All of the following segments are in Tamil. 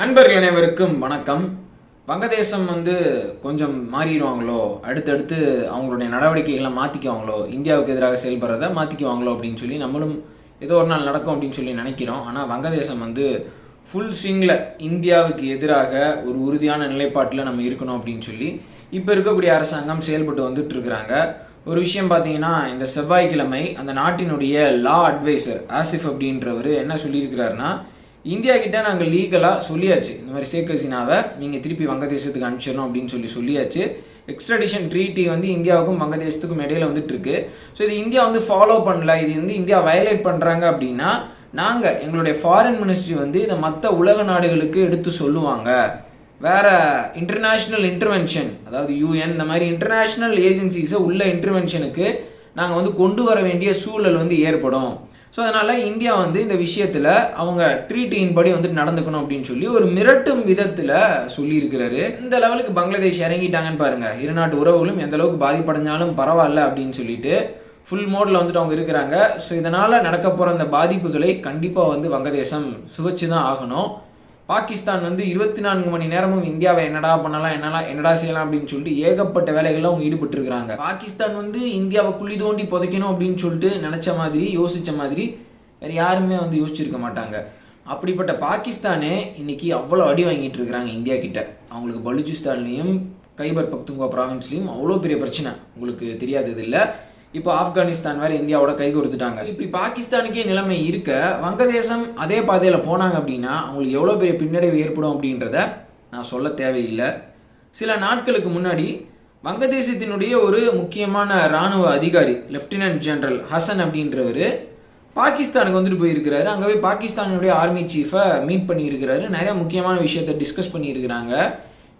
நண்பர்கள் அனைவருக்கும் வணக்கம். வங்கதேசம் வந்து கொஞ்சம் மாறிடுவாங்களோ? அடுத்தடுத்து அவங்களுடைய நடவடிக்கைகளை மாற்றிக்குவாங்களோ இந்தியாவுக்கு எதிராக செயல்படுறத மாற்றிக்குவாங்களோ அப்படின்னு சொல்லி நம்மளும் ஏதோ ஒரு நாள் நடக்கும் அப்படின்னு சொல்லி நினைக்கிறோம். ஆனால் வங்கதேசம் வந்து ஃபுல் ஸ்விங்கில் இந்தியாவுக்கு எதிராக ஒரு உறுதியான நிலைப்பாட்டில் நம்ம இருக்கணும் அப்படின்னு சொல்லி இப்போ இருக்கக்கூடிய அரசாங்கம் செயல்பட்டு வந்துட்டு இருக்கிறாங்க. ஒரு விஷயம் பார்த்தீங்கன்னா இந்த செவ்வாய்க்கிழமை அந்த நாட்டினுடைய லா அட்வைசர் ஆசிஃப் அப்படின்றவர் என்ன சொல்லியிருக்கிறாருன்னா இந்தியா கிட்ட நாங்கள் லீகலாக சொல்லியாச்சு. இந்த மாதிரி ஷேக் ஹசீனாவை நீங்கள் திருப்பி வங்கதேசத்துக்கு அனுப்பிச்சிடணும் அப்படின்னு சொல்லி சொல்லியாச்சு. எக்ஸ்ட்ரடிஷன் ட்ரீட்டி வந்து இந்தியாவுக்கும் வங்கதேசத்துக்கும் இடையில வந்துட்டு இருக்கு. ஸோ இது இந்தியா வந்து ஃபாலோ பண்ணல. இது வந்து இந்தியா வயலேட் பண்ணுறாங்க அப்படின்னா நாங்கள் எங்களுடைய ஃபாரின் மினிஸ்ட்ரி வந்து இதை மற்ற உலக நாடுகளுக்கு எடுத்து சொல்லுவாங்க. வேற இன்டர்நேஷ்னல் இன்டர்வென்ஷன் அதாவது யூஎன் இந்த மாதிரி இன்டர்நேஷ்னல் ஏஜென்சிஸை உள்ள இன்டர்வென்ஷனுக்கு நாங்கள் வந்து கொண்டு வர வேண்டிய சூழல் வந்து ஏற்படும். ஸோ அதனால் இந்தியா வந்து இந்த விஷயத்தில் அவங்க ட்ரீட்டியின் படி வந்து நடந்துக்கணும் அப்படின்னு சொல்லி ஒரு மிரட்டும் விதத்தில் சொல்லியிருக்கிறாரு. இந்த லெவலுக்கு பங்களாதேஷ் இறங்கிட்டாங்கன்னு பாருங்கள் இரு நாட்டு உறவுகளும் எந்த அளவுக்கு பாதிப்படைஞ்சாலும் பரவாயில்ல அப்படின்னு சொல்லிட்டு ஃபுல் மோடில் வந்துட்டு அவங்க இருக்கிறாங்க. ஸோ இதனால் நடக்க போகிற அந்த பாதிப்புகளை கண்டிப்பாக வந்து வங்கதேசம் சுவைச்சு தான் ஆகணும். பாகிஸ்தான் வந்து இருபத்தி நான்கு மணி நேரமும் இந்தியாவை என்னடா பண்ணலாம் என்னடா என்னடா செய்யலாம் அப்படின்னு சொல்லிட்டு ஏகப்பட்ட வேலைகளில் அவங்க ஈடுபட்டு இருக்கிறாங்க பாகிஸ்தான் வந்து இந்தியாவை குழி தோண்டி புதைக்கணும் அப்படின்னு சொல்லிட்டு நினச்ச மாதிரி யோசித்த மாதிரி வேறு யாருமே வந்து யோசிச்சிருக்க மாட்டாங்க. அப்படிப்பட்ட பாகிஸ்தானே இன்னைக்கு அவ்வளோ அடி வாங்கிட்டு இருக்கிறாங்க இந்தியா கிட்ட. அவங்களுக்கு பலுச்சிஸ்தான்லையும் கைபர் பக்துங்கா ப்ராவின்ஸ்லேயும் அவ்வளோ பெரிய பிரச்சனை. உங்களுக்கு தெரியாதது இல்லை. இப்போ ஆப்கானிஸ்தான் வேறு இந்தியாவோட கை கொடுத்துட்டாங்க. இப்படி பாகிஸ்தானுக்கே நிலைமை இருக்க வங்கதேசம் அதே பாதையில் போனாங்க அப்படின்னா அவங்களுக்கு எவ்வளோ பெரிய பின்னடைவு ஏற்படும் அப்படின்றத நான் சொல்ல தேவையில்லை. சில நாட்களுக்கு முன்னாடி வங்கதேசத்தினுடைய ஒரு முக்கியமான இராணுவ அதிகாரி லெப்டினன்ட் ஜெனரல் ஹசன் அப்படின்றவர் பாகிஸ்தானுக்கு வந்துட்டு போயிருக்கிறாரு. அங்கே போய் பாகிஸ்தானுடைய ஆர்மி சீஃபை மீட் பண்ணியிருக்கிறாரு. நிறைய முக்கியமான விஷயத்தை டிஸ்கஸ் பண்ணியிருக்கிறாங்க.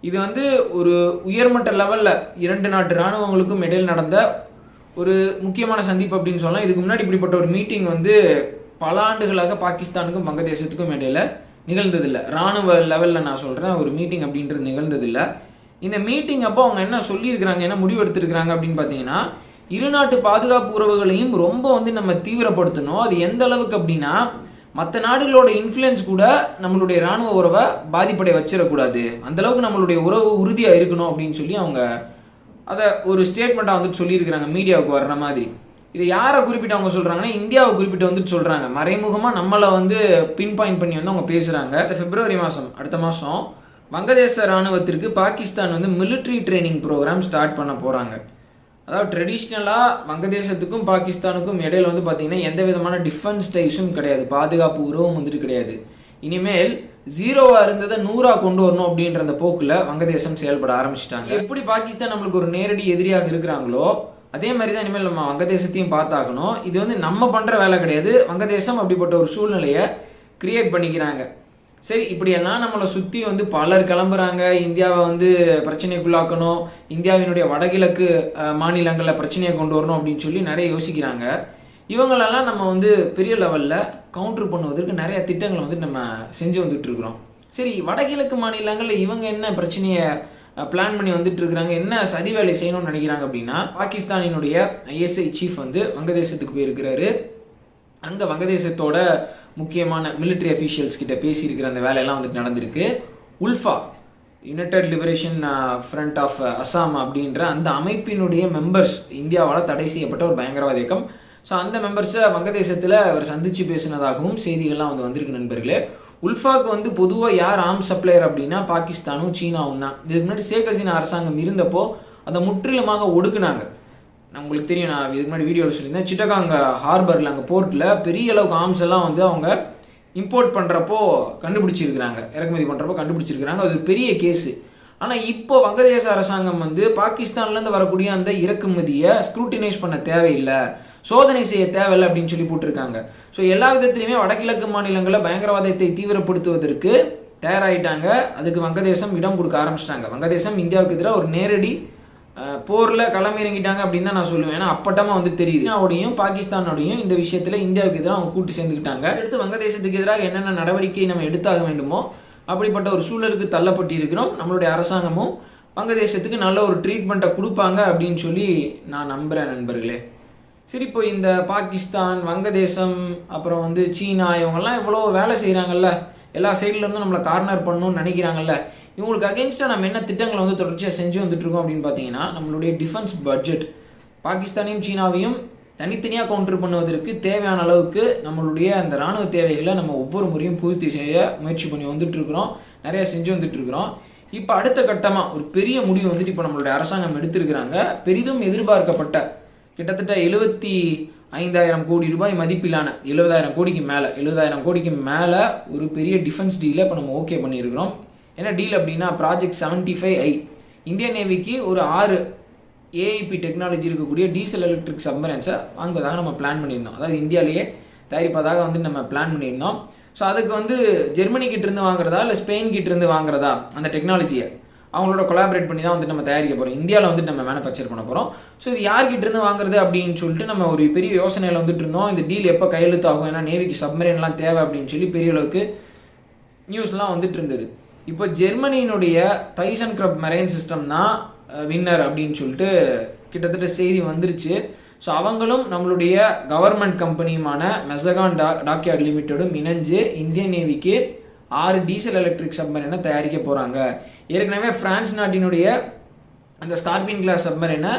இது வந்து ஒரு உயர்மட்ட லெவலில் இரண்டு நாட்டு இராணுவங்களுக்கும் இடையில் நடந்த ஒரு முக்கியமான சந்திப்பு அப்படின்னு சொல்லலாம். இதுக்கு முன்னாடி இப்படிப்பட்ட ஒரு மீட்டிங் வந்து பல ஆண்டுகளாக பாகிஸ்தானுக்கும் வங்கதேசத்துக்கும் இடையில நிகழ்ந்ததில்லை. ராணுவ லெவலில் நான் சொல்கிறேன் ஒரு மீட்டிங் அப்படின்றது நிகழ்ந்ததில்லை. இந்த மீட்டிங் அப்போ அவங்க என்ன சொல்லியிருக்கிறாங்க என்ன முடிவு எடுத்திருக்கிறாங்க அப்படின்னு பார்த்தீங்கன்னா இரு நாட்டு பாதுகாப்பு உறவுகளையும் ரொம்ப வந்து நம்ம தீவிரப்படுத்தணும். அது எந்த அளவுக்கு அப்படின்னா மற்ற நாடுகளோட இன்ஃப்ளூயன்ஸ் கூட நம்மளுடைய இராணுவ உறவை பாதிப்படைய வச்சிடக்கூடாது. அந்தளவுக்கு நம்மளுடைய உறவு உறுதியாக இருக்கணும் அப்படின்னு சொல்லி அவங்க அதை ஒரு ஸ்டேட்மெண்ட்டாக வந்துட்டு சொல்லியிருக்கிறாங்க மீடியாவுக்கு வர்ற மாதிரி. இதை யாரை குறிப்பிட்டு அவங்க சொல்கிறாங்கன்னா இந்தியாவை குறிப்பிட்டு வந்துட்டு சொல்கிறாங்க மறைமுகமாக நம்மளை வந்து பின் பாயிண்ட் பண்ணி வந்து அவங்க பேசுகிறாங்க பிப்ரவரி மாதம் அடுத்த மாதம் வங்கதேச இராணுவத்திற்கு பாகிஸ்தான் வந்து மிலிட்ரி ட்ரைனிங் ப்ரோக்ராம் ஸ்டார்ட் பண்ண போகிறாங்க அதாவது ட்ரெடிஷ்னலாக வங்கதேசத்துக்கும் பாகிஸ்தானுக்கும் இடையில வந்து பார்த்திங்கன்னா எந்த விதமான டிஃபென்ஸ் டைஸும் கிடையாது. பாதுகாப்பு உறவும் வந்துட்டு கிடையாது. இனிமேல் ஜீரோவாக இருந்ததை நூறாக கொண்டு வரணும் அப்படின்ற அந்த போக்கில் வங்கதேசம் செயல்பட ஆரம்பிச்சிட்டாங்க. எப்படி பாகிஸ்தான் நம்மளுக்கு ஒரு நேரடி எதிரியாக இருக்கிறாங்களோ அதே மாதிரி தான் இனிமேல் நம்ம வங்கதேசத்தையும் பார்த்தாகணும். இது வந்து நம்ம பண்ணுற வேலை கிடையாது. வங்கதேசம் அப்படிப்பட்ட ஒரு சூழ்நிலையை கிரியேட் பண்ணிக்கிறாங்க. சரி இப்படியெல்லாம் நம்மளை சுற்றி வந்து பலர் கிளம்புறாங்க. இந்தியாவை வந்து பிரச்சனைக்குள்ளாக்கணும். இந்தியாவினுடைய வடகிழக்கு மாநிலங்களில் பிரச்சனையை கொண்டு வரணும் அப்படின்னு சொல்லி நிறைய யோசிக்கிறாங்க. இவங்களெல்லாம் நம்ம வந்து பெரிய லெவலில் கவுண்டர் பண்ணுவதற்கு நிறைய திட்டங்களை வந்து நம்ம செஞ்சு வந்துட்டுருக்குறோம். சரி வடகிழக்கு மாநிலங்களில் இவங்க என்ன பிரச்சனையை பிளான் பண்ணி வந்துட்டு இருக்கிறாங்க என்ன சதி வேலை செய்யணும்னு நினைக்கிறாங்க அப்படின்னா பாகிஸ்தானினுடைய ஐஎஸ்ஐ சீஃப் வந்து வங்கதேசத்துக்கு போயிருக்கிறாரு. அங்கே வங்கதேசத்தோட முக்கியமான மிலிட்ரி அஃபீஷியல்ஸ் கிட்ட பேசியிருக்கிற அந்த வேலையெல்லாம் வந்துட்டு நடந்திருக்கு. ULFA united liberation front of Assam அப்படின்ற அந்த அமைப்பினுடைய மெம்பர்ஸ் இந்தியாவால் தடை செய்யப்பட்ட ஒரு பயங்கரவாத இயக்கம். ஸோ அந்த மெம்பர்ஸை வங்கதேசத்தில் அவர் சந்தித்து பேசினதாகவும் செய்திகள்லாம் வந்து வந்திருக்கு நண்பர்களே. உல்ஃபாக்கு வந்து பொதுவாக யார் ஆர்ம் சப்ளையர் அப்படின்னா பாகிஸ்தானும் சீனாவும் தான். இதுக்கு முன்னாடி ஷேக் ஹசீனா அரசாங்கம் இருந்தப்போ அதை முற்றிலுமாக ஒடுக்குனாங்க. நான் உங்களுக்கு தெரியும் நான் இதுக்கு முன்னாடி வீடியோவில் சொல்லியிருந்தேன். சிட்டகாங்க ஹார்பரில் அங்கே போர்ட்டில் பெரிய அளவுக்கு ஆர்ம்ஸ் எல்லாம் வந்து அவங்க இம்போர்ட் பண்ணுறப்போ கண்டுபிடிச்சிருக்கிறாங்க. இறக்குமதி பண்ணுறப்போ கண்டுபிடிச்சிருக்கிறாங்க. அது பெரிய கேஸு ஆனால் இப்போ வங்கதேச அரசாங்கம் வந்து பாகிஸ்தான்லேருந்து வரக்கூடிய அந்த இறக்குமதியை ஸ்க்ரூட்டினைஸ் பண்ண தேவையில்லை. சோதனை செய்ய தேவையில்லை அப்படின்னு சொல்லி போட்டிருக்காங்க. ஸோ எல்லா விதத்திலையுமே வடகிழக்கு மாநிலங்களில் பயங்கரவாதத்தை தீவிரப்படுத்துவதற்கு தயாராகிட்டாங்க அதுக்கு வங்கதேசம் இடம் கொடுக்க ஆரம்பிச்சிட்டாங்க. வங்கதேசம் இந்தியாவுக்கு எதிராக ஒரு நேரடி போரில் களமிறங்கிட்டாங்க அப்படின்னு தான் நான் சொல்லுவேன். ஏன்னா அப்பட்டமாக வந்து தெரியுது. அவடையும் பாகிஸ்தானோடையும் இந்த விஷயத்தில் இந்தியாவுக்கு எதிராக அவங்க கூட்டு சேர்ந்துக்கிட்டாங்க. அடுத்து வங்கதேசத்துக்கு எதிராக என்னென்ன நடவடிக்கை நம்ம எடுத்தாக வேண்டுமோ அப்படிப்பட்ட ஒரு சூழலுக்கு தள்ளப்பட்டு இருக்கிறோம் நம்மளுடைய அரசாங்கமும் வங்கதேசத்துக்கு நல்ல ஒரு ட்ரீட்மெண்ட்டை கொடுப்பாங்க அப்படின்னு சொல்லி நான் நம்புகிறேன் நண்பர்களே. சரி இப்போ இந்த பாகிஸ்தான் வங்கதேசம் அப்புறம் வந்து சீனா இவங்கெல்லாம் இவ்வளோ வேலை செய்கிறாங்கல்ல எல்லா சைட்லேருந்தும் நம்மளை கார்னர் பண்ணணும்னு நினைக்கிறாங்கல்ல? இவங்களுக்கு அகேன்ஸ்டாக நம்ம என்ன திட்டங்களை வந்து தொடர்ச்சியாக செஞ்சு வந்துட்டு இருக்கோம் அப்படின்னு பார்த்தீங்கன்னா நம்மளுடைய டிஃபென்ஸ் பட்ஜெட் பாகிஸ்தானையும் சீனாவையும் தனித்தனியாக கவுண்டர் பண்ணுவதற்கு தேவையான அளவுக்கு நம்மளுடைய அந்த ராணுவ தேவைகளை நம்ம ஒவ்வொரு முறையும் பூர்த்தி செய்ய முயற்சி பண்ணி வந்துட்டுருக்குறோம். நிறையா நிறைய செஞ்சு வந்துட்டுருக்குறோம். இப்போ அடுத்த கட்டமாக ஒரு பெரிய முடிவு வந்துட்டு இப்போ நம்மளுடைய அரசாங்கம் எடுத்திருக்கிறாங்க. பெரிதும் எதிர்பார்க்கப்பட்ட கிட்டத்தட்ட எழுபத்தி ஐந்தாயிரம் கோடி ரூபாய் மதிப்பிலான எழுபதாயிரம் கோடிக்கு மேலே எழுபதாயிரம் கோடிக்கு மேலே ஒரு பெரிய டிஃபென்ஸ் டீலை இப்போ நம்ம ஓகே பண்ணியிருக்கிறோம். என்ன டீல் அப்படின்னா ப்ராஜெக்ட் செவன்ட்டி ஃபைவ் ஐ இந்திய நேவிக்கு ஒரு ஆறு ஏஐபி டெக்னாலஜி இருக்கக்கூடிய டீசல் எலக்ட்ரிக் சப்மரன்ஸை வாங்குவதாக நம்ம பிளான் பண்ணியிருந்தோம். அதாவது இந்தியாவிலேயே தயாரிப்பதாக வந்து நம்ம பிளான் பண்ணியிருந்தோம். ஸோ அதுக்கு வந்து ஜெர்மனி கிட்டேருந்து வாங்குறதா இல்லை ஸ்பெயின் கிட்டேருந்து வாங்குறதா அந்த டெக்னாலஜியை அவங்களோட கொலாபரேட் பண்ணி தான் வந்துட்டு நம்ம தயாரிக்க போகிறோம் இந்தியாவில் வந்துட்டு நம்ம மேனுஃபேக்சர் பண்ண போகிறோம் ஸோ இது யார்கிட்ட இருந்து வாங்குறது அப்படின்னு சொல்லிட்டு நம்ம ஒரு பெரிய யோசனையில் வந்துட்டு இருந்தோம். இந்த டீல் எப்போ கையெழுத்தாகும்? ஏன்னா நேவிக்கு சப்மரீன்லாம் தேவை அப்படின்னு சொல்லி பெரிய அளவுக்கு நியூஸ்லாம் வந்துட்டு இருந்தது. இப்போ ஜெர்மனியினுடைய தைசன் கிரப் மெரைன் சிஸ்டம் தான் வின்னர் அப்படின்னு சொல்லிட்டு கிட்டத்தட்ட செய்தி வந்துருச்சு. ஸோ அவங்களும் நம்மளுடைய கவர்மெண்ட் கம்பெனியுமான மெசகான் டா டாக்யார்ட் லிமிட்டடும் இணைஞ்சு இந்தியன் நேவிக்கு ஆறு டீசல் எலக்ட்ரிக் சப்மரீனை தயாரிக்க போகிறாங்க ஏற்கனவே பிரான்ஸ் நாட்டினுடைய அந்த ஸ்கார்பின் கிளாஸ் சப்மரினை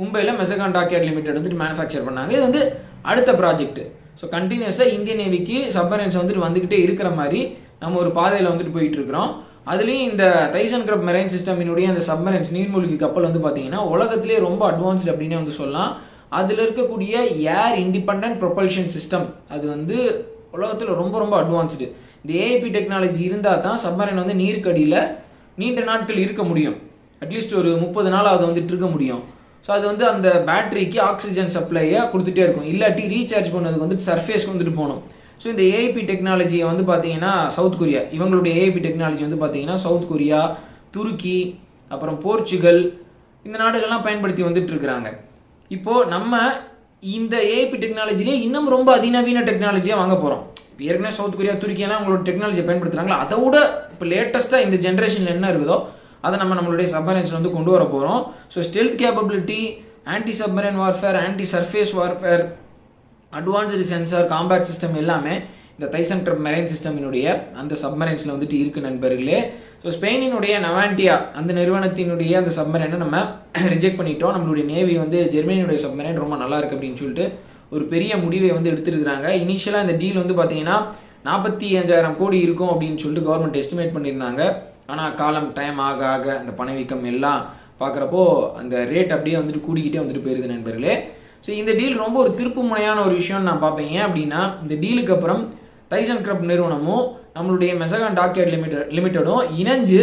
மும்பையில் மெசகான் டாக்யார்ட் லிமிடெட் வந்துட்டு மேனுஃபேக்சர் பண்ணாங்க. இது வந்து அடுத்த ப்ராஜெக்ட் ஸோ கண்டினியூஸாக இந்தியன் நேவிக்கு சப்மரைன்ஸ் வந்துட்டு வந்துக்கிட்டே இருக்கிற மாதிரி நம்ம ஒரு பாதையில் வந்துட்டு போயிட்டு இருக்கிறோம். அதுலேயும் இந்த தைசன் கிரப் மெரைன் சிஸ்டமினுடைய அந்த சப்மரன்ஸ் நீர்மூழ்கி கப்பல் வந்து பார்த்தீங்கன்னா உலகத்திலே ரொம்ப அட்வான்ஸ்டு அப்படின்னு வந்து சொல்லலாம். அதில் இருக்கக்கூடிய ஏர் இண்டிபெண்ட் ப்ரொபல்ஷன் சிஸ்டம் அது வந்து உலகத்தில் ரொம்ப ரொம்ப அட்வான்ஸ்டு இந்த ஏஐபி டெக்னாலஜி இருந்தால் தான் சப்மரைன் வந்து நீருக்கடியில் நீண்ட நாட்கள் இருக்க முடியும். அட்லீஸ்ட் ஒரு முப்பது நாள் அதை வந்துட்டு இருக்க முடியும். ஸோ அது வந்து அந்த பேட்டரிக்கு ஆக்சிஜன் சப்ளையாக கொடுத்துட்டே இருக்கும். இல்லாட்டி ரீசார்ஜ் பண்ணதுக்கு வந்துட்டு சர்ஃபேஸ்க்கு வந்துட்டு போகணும். ஸோ இந்த ஏஐபி டெக்னாலஜியை வந்து பார்த்தீங்கன்னா சவுத் கொரியா இவங்களுடைய ஏஐபி டெக்னாலஜி வந்து பார்த்தீங்கன்னா சவுத் கொரியா துருக்கி அப்புறம் போர்ச்சுகல் இந்த நாடுகள்லாம் பயன்படுத்தி வந்துட்டு இருக்கிறாங்க. இப்போது நம்ம இந்த ஏஐபி டெக்னாலஜிலே இன்னும் ரொம்ப அதிநவீன டெக்னாலஜியாக வாங்க போகிறோம் இப்போ ஏற்கனவே சவுத் கொரியா துருக்கியெல்லாம் அவங்களோட டெக்னாலஜியை பயன்படுத்துகிறாங்களா அதை விட இப்போ லேட்டஸ்ட்டாக இந்த ஜென்ரேஷனில் என்ன இருக்குதோ அதை நம்ம நம்மளுடைய சப்மரைன்ஸில் வந்து கொண்டு வர போகிறோம் so stealth capability anti submarine warfare anti surface warfare advanced sensor compact system எல்லாமே இந்த தைசன் ட்ரப் மெரைன் சிஸ்டமினுடைய அந்த சப்மரைன்ஸில் வந்துட்டு இருக்குது நண்பர்களே. ஸோ ஸ்பெயினினுடைய நவாண்டியா அந்த நிறுவனத்தினுடைய அந்த சப்மரைனை நம்ம ரிஜெக்ட் பண்ணிட்டோம். நம்மளுடைய நேவி வந்து ஜெர்மனியுடைய சப்மரைன் ரொம்ப நல்லா இருக்குது அப்படின்னு சொல்லிட்டு ஒரு பெரிய முடிவை வந்து எடுத்திருக்கிறாங்க. இனிஷியலாக இந்த டீல் வந்து பார்த்தீங்கன்னா நாற்பத்தி அஞ்சாயிரம் கோடி இருக்கும் அப்படின்னு சொல்லிட்டு கவர்மெண்ட் எஸ்டிமேட் பண்ணியிருந்தாங்க. ஆனால் காலம் டைம் ஆக ஆக அந்த பணவீக்கம் எல்லாம் பார்க்குறப்போ அந்த ரேட் அப்படியே வந்துட்டு கூடிக்கிட்டே வந்துட்டு போயிருது நண்பர்களே. ஸோ இந்த டீல் ரொம்ப ஒரு திருப்பு முனையான ஒரு விஷயம்னு நான் பார்ப்பேன். ஏன் அப்படின்னா இந்த டீலுக்கு அப்புறம் தைசன் கிரப் நிறுவனமும் நம்மளுடைய மெசகான் டாக்யார்ட் லிமிடெட் லிமிட்டடும் இணைஞ்சு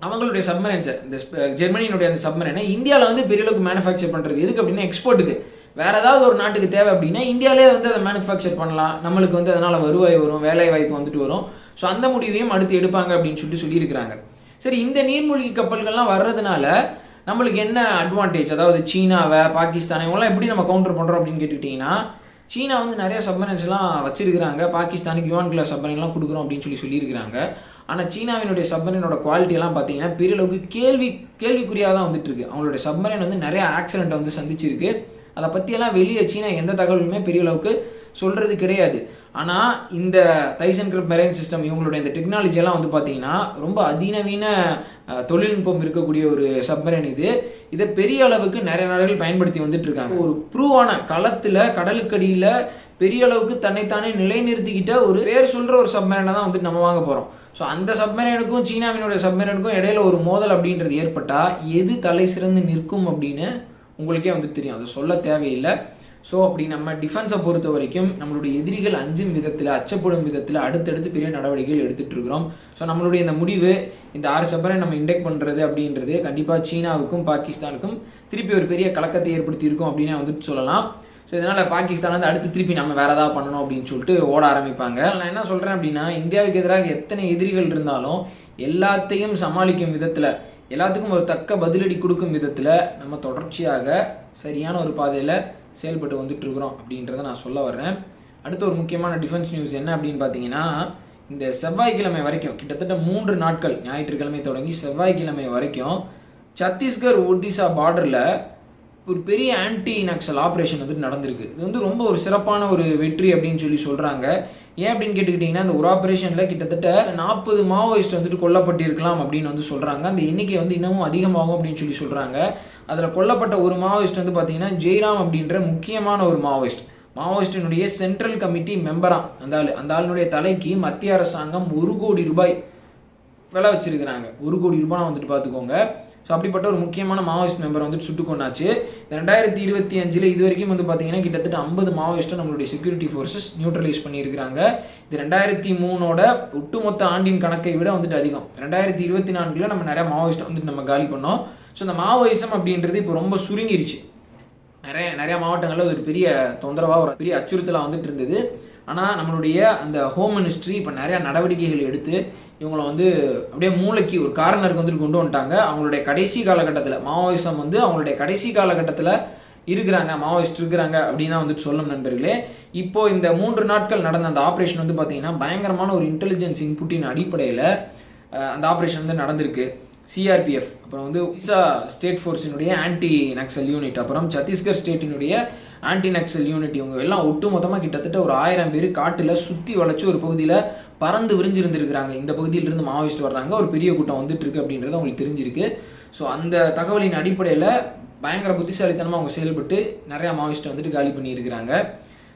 அவங்களுடைய சப்மரைன்ஸை இந்த ஜெர்மனியினுடைய அந்த சப்மரைனை இந்தியாவில் வந்து பெரிய அளவுக்கு மேனுஃபேக்சர் பண்ணுறது எதுக்கு அப்படின்னா எக்ஸ்போர்ட்டுக்கு வேறு ஏதாவது ஒரு நாட்டுக்கு தேவை அப்படின்னா இந்தியாவிலே வந்து அதை மேனுஃபேக்சர் பண்ணலாம். நம்மளுக்கு வந்து அதனால் வருவாய் வரும் வேலை வாய்ப்பு வந்துட்டு வரும். ஸோ அந்த முடிவையும் அடுத்து எடுப்பாங்க அப்படின்னு சொல்லிட்டு சொல்லியிருக்கிறாங்க. சரி இந்த நீர்மூழ்கி கப்பல்கள்லாம் வர்றதுனால நம்மளுக்கு என்ன அட்வான்டேஜ் அதாவது சீனாவை பாகிஸ்தானை இவங்களாம் எப்படி நம்ம கவுண்டர் பண்ணுறோம் அப்படின்னு கேட்டுக்கிட்டிங்கன்னா சீனா வந்து நிறைய சப்மரைன்ஸ் வச்சிருக்கிறாங்க. பாகிஸ்தானுக்கு யுவான் கிளாஸ் சப்மரைன்லாம் கொடுக்குறோம் அப்படின்னு சொல்லி சொல்லியிருக்கிறாங்க. ஆனால் சீனாவினுடைய சப்மரைனோட குவாலிட்டியெல்லாம் பார்த்தீங்கன்னா பெரிய அளவுக்கு கேள்வி கேள்விக்குறியாக தான் வந்துட்டு இருக்கு. அவங்களுடைய சப்மரைன் வந்து நிறைய ஆக்சிடென்ட் வந்து சந்திச்சிருக்கு. அதை பற்றியெல்லாம் வெளியே சீனா எந்த தகவலுமே பெரிய அளவுக்கு சொல்கிறது கிடையாது. ஆனால் இந்த தைசன் கிரப் மெரைன் சிஸ்டம் இவங்களுடைய இந்த டெக்னாலஜியெல்லாம் வந்து பார்த்தீங்கன்னா ரொம்ப அதிநவீன தொழில்நுட்பம் இருக்கக்கூடிய ஒரு சப்மரைன் இது. இதை பெரிய அளவுக்கு நிறைய நாடுகள் பயன்படுத்தி வந்துட்டு இருக்காங்க. ஒரு ப்ரூவான களத்தில் கடலுக்கடியில் பெரிய அளவுக்கு தன்னைத்தானே நிலைநிறுத்திக்கிட்ட ஒரு பேர் சொல்கிற ஒரு சப்மரைனை தான் வந்துட்டு நம்ம வாங்க போகிறோம் ஸோ அந்த சப்மரைனுக்கும் சீனாவினுடைய சப்மரைனுக்கும் இடையில ஒரு மோதல் அப்படின்றது ஏற்பட்டால் எது தலை சிறந்து நிற்கும் அப்படின்னு உங்களுக்கே வந்து தெரியும். அது சொல்ல தேவையில்லை. ஸோ அப்படி நம்ம டிஃபென்ஸை பொறுத்த வரைக்கும் நம்மளுடைய எதிரிகள் அஞ்சும் விதத்தில் அச்சப்படும் விதத்தில் அடுத்தடுத்து பெரிய நடவடிக்கைகள் எடுத்துட்டு இருக்கிறோம். ஸோ நம்மளுடைய இந்த முடிவு இந்த ஆறு செப்பரை நம்ம இண்டெக்ட் பண்ணுறது அப்படின்றது கண்டிப்பாக சீனாவுக்கும் பாகிஸ்தானுக்கும் திருப்பி ஒரு பெரிய கலக்கத்தை ஏற்படுத்தி இருக்கும் அப்படின்னு வந்துட்டு சொல்லலாம். ஸோ இதனால் பாகிஸ்தான் வந்து அடுத்து திருப்பி நம்ம வேறு ஏதாவது பண்ணணும் அப்படின்னு சொல்லிட்டு ஓட ஆரம்பிப்பாங்க. நான் என்ன சொல்கிறேன் அப்படின்னா இந்தியாவுக்கு எதிராக எத்தனை எதிரிகள் இருந்தாலும் எல்லாத்தையும் சமாளிக்கும் விதத்தில் எல்லாத்துக்கும் ஒரு தக்க பதிலடி கொடுக்கும் விதத்தில் நம்ம தொடர்ச்சியாக சரியான ஒரு பாதையில் செயல்பட்டு வந்துட்டு இருக்கிறோம் அப்படின்றத நான் சொல்ல வர்றேன். அடுத்த ஒரு முக்கியமான டிஃபென்ஸ் நியூஸ் என்ன அப்படின்னு பார்த்தீங்கன்னா இந்த செவ்வாய்க்கிழமை வரைக்கும் கிட்டத்தட்ட மூன்று நாட்கள் ஞாயிற்றுக்கிழமை தொடங்கி செவ்வாய்க்கிழமை வரைக்கும் சத்தீஸ்கர் ஒடிசா பார்டரில் ஒரு பெரிய ஆன்டி நக்சல் ஆப்ரேஷன் வந்துட்டு நடந்திருக்கு. இது வந்து ரொம்ப ஒரு சிறப்பான ஒரு வெற்றி அப்படின்னு சொல்லி சொல்கிறாங்க ஏன் அப்படின்னு கேட்டுக்கிட்டிங்கன்னா அந்த ஒரு ஆப்ரேஷனில் கிட்டத்தட்ட நாற்பது மாவோயிஸ்ட் வந்துட்டு கொல்லப்பட்டிருக்கலாம் அப்படின்னு வந்து சொல்கிறாங்க அந்த எண்ணிக்கை வந்து இன்னமும் அதிகமாகும் அப்படின்னு சொல்லி சொல்கிறாங்க அதில் கொல்லப்பட்ட ஒரு மாவோயிஸ்ட் வந்து பார்த்தீங்கன்னா ஜெய்ராம் அப்படின்ற முக்கியமான ஒரு மாவோயிஸ்ட். மாவோயிஸ்டினுடைய சென்ட்ரல் கமிட்டி மெம்பராக அந்த ஆள் அந்த ஆளுடைய தலைக்கு மத்திய அரசாங்கம் ஒரு கோடி ரூபாய் விலை வச்சிருக்கிறாங்க. ஒரு கோடி ரூபாய் வந்துட்டு பார்த்துக்கோங்க ஸோ அப்படிப்பட்ட ஒரு முக்கியமான மாவோயிஸ்ட் மெம்பர் வந்துட்டு சுட்டுக் கொண்டாச்சு. ரெண்டாயிரத்தி இருபத்தி அஞ்சில் இது வரைக்கும் வந்து பார்த்தீங்கன்னா கிட்டத்தட்ட ஐம்பது மாவோயிஸ்ட்டை நம்மளுடைய செக்யூரிட்டி ஃபோர்ஸஸ் நியூட்ரலைஸ் பண்ணியிருக்கிறாங்க. இது ரெண்டாயிரத்தி மூணோட ஒட்டுமொத்த ஆண்டின் கணக்கை விட வந்துட்டு அதிகம். ரெண்டாயிரத்தி இருபத்தி நான்கில் நம்ம நிறையா மாவோயிஸ்ட்டை வந்துட்டு நம்ம காலி பண்ணோம். ஸோ இந்த மாவோயிசம் அப்படின்றது இப்போ ரொம்ப சுருங்கிருச்சு. நிறைய நிறைய மாவட்டங்களில் ஒரு பெரிய தொந்தரவாக ஒரு பெரிய அச்சுறுத்தலாக வந்துட்டு இருந்தது. ஆனால் நம்மளுடைய அந்த ஹோம் மினிஸ்ட்ரி இப்போ நிறையா நடவடிக்கைகள் எடுத்து இவங்களை வந்து அப்படியே மூளைக்கு ஒரு கார்னருக்கு வந்துட்டு கொண்டு வந்துட்டாங்க. அவங்களுடைய கடைசி காலகட்டத்தில் மாவோயிசம் வந்து அவங்களுடைய கடைசி காலகட்டத்தில் இருக்கிறாங்க மாவோயிஸ்ட் இருக்கிறாங்க அப்படின்னு தான் வந்துட்டு சொல்லும் நண்பர்களே. இப்போது இந்த மூன்று நாட்கள் நடந்த அந்த ஆப்ரேஷன் வந்து பார்த்தீங்கன்னா பயங்கரமான ஒரு இன்டெலிஜென்ஸ் இன்புட்டின் அடிப்படையில் அந்த ஆப்ரேஷன் வந்து நடந்திருக்கு. சிஆர்பிஎஃப் அப்புறம் வந்து ஒரிசா ஸ்டேட் ஃபோர்ஸினுடைய ஆன்டி நக்சல் யூனிட் அப்புறம் சத்தீஸ்கர் ஸ்டேட்டினுடைய ஆன்டி நக்சல் யூனிட் இவங்க எல்லாம் ஒட்டு மொத்தமாக கிட்டத்தட்ட ஒரு ஆயிரம் பேர் காட்டில் சுற்றி வளைச்சு ஒரு பகுதியில் பறந்து விரிஞ்சிருந்திருக்கிறாங்க. இந்த பகுதியிலிருந்து மாவோயிஸ்ட் வர்றாங்க. ஒரு பெரிய கூட்டம் வந்துட்டு இருக்கு அப்படின்றது அவங்களுக்கு தெரிஞ்சிருக்கு. ஸோ அந்த தகவலின் அடிப்படையில் பயங்கர புத்திசாலித்தனமாக அவங்க செயல்பட்டு நிறையா மாவோயிஸ்ட்டை வந்துட்டு காலி பண்ணியிருக்கிறாங்க.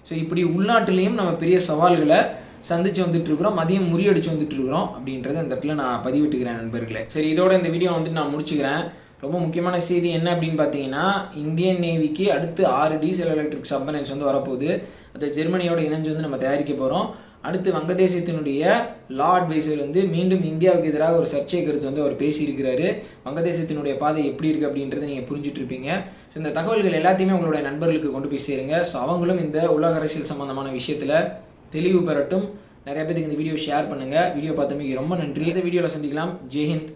ஸோ இப்படி உள்நாட்டிலையும் நம்ம பெரிய சவால்களை சந்திச்சு வந்துட்டு இருக்கிறோம் மதியம் முறியடிச்சு வந்துட்டு இருக்கிறோம் அப்படின்றத அந்த இடத்துல நான் பதிவிட்டுக்கிறேன் நண்பர்களே. சரி இதோட இந்த வீடியோ வந்துட்டு நான் முடிச்சுக்கிறேன். ரொம்ப முக்கியமான செய்தி என்ன அப்படின்னு பார்த்தீங்கன்னா இந்தியன் நேவிக்கு அடுத்து ஆறு டீசல் எலக்ட்ரிக் சப்மரைன்ஸ் வந்து வரப்போகுது. அதை ஜெர்மனியோட இணைஞ்சு வந்து நம்ம தயாரிக்க போகிறோம் அடுத்து வங்கதேசத்தினுடைய லா அட்வைசர் வந்து மீண்டும் இந்தியாவுக்கு எதிராக ஒரு சர்ச்சை கருத்து வந்து அவர் பேசியிருக்கிறாரு. வங்கதேசத்தினுடைய பாதை எப்படி இருக்குது அப்படின்றத நீங்கள் புரிஞ்சுட்டு இருப்பீங்க ஸோ இந்த தகவல்கள் எல்லாத்தையுமே உங்களுடைய நண்பர்களுக்கு கொண்டு போய் சேருங்க. ஸோ அவங்களும் இந்த உலக அரசியல் சம்பந்தமான விஷயத்தில் தெளிவு பெறட்டும். நிறைய பேருக்கு இந்த வீடியோ ஷேர் பண்ணுங்கள் வீடியோ பார்த்தமைக்கு ரொம்ப நன்றி. இந்த வீடியோவில் சந்திக்கலாம். ஜெய்ஹிந்த்